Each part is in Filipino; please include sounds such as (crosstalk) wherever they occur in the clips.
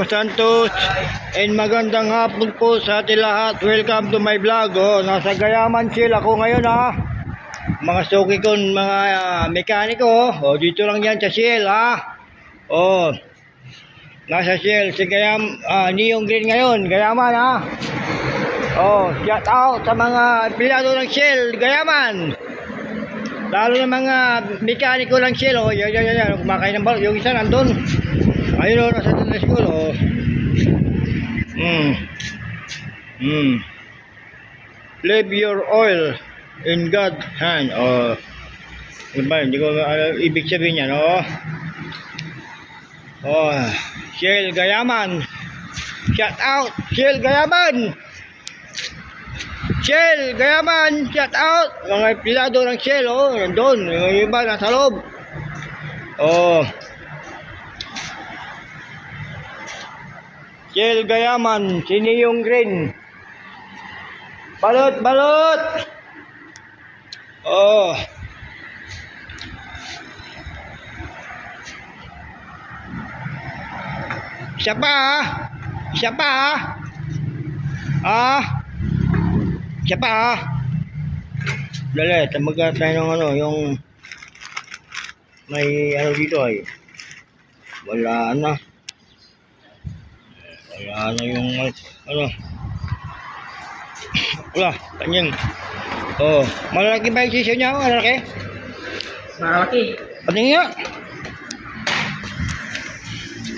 Masantos and magandang hapon po sa ating lahat. Welcome to my vlog. Oh, nasa Gayaman Chill ako ngayon ha. Mga suki ko, mga ah, mekaniko. Oh, dito lang yan sa Shell ha. Oh, nasa Shell si Gayam, ah, Neon Green ngayon. Gayaman ha. Oh, shout out sa mga pilado ng Shell, Gayaman. Lalo na mga mekaniko ng Shell. Oh, yan, yan, yan. Kumakain ng balot. Yung isa nandun. Ayun o, nasa tennis school o. Hmm. Hmm. Leave your oil in God's hand. O. Ano ba? Hindi ko alam ibig sabihin yan o. Oh. Shell Gayaman. Shout out. Shell Gayaman. Shell Gayaman. Shout out. Mga pilado ng Shell o. Nandun. Yung iba nasa loob. Oh. Shell Gayaman, sini yung green. Balot, balot! Oh. Isa pa. Isa pa ah. Isa pa ah. Dali, tamaga tayo ng ano, yung may ano dito ay. Wala na. Wala na yung ano. Wala, kanyang. Oh, malaki ba yung sisyo niya? Malaki? Malaki. Patingin nga.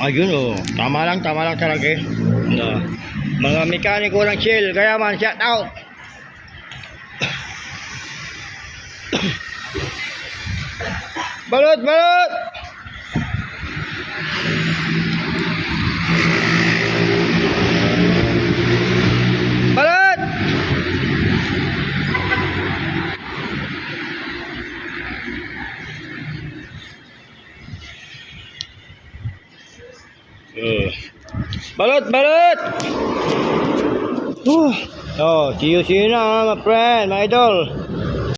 Ayun oh, tama lang, tama lang talaga eh. Ano, mga mekaniko ng Shell, kaya man, shout out. (coughs) balot! Balot! Uh. Balot, balot! Uh. Oh, see you, see my friend, my idol.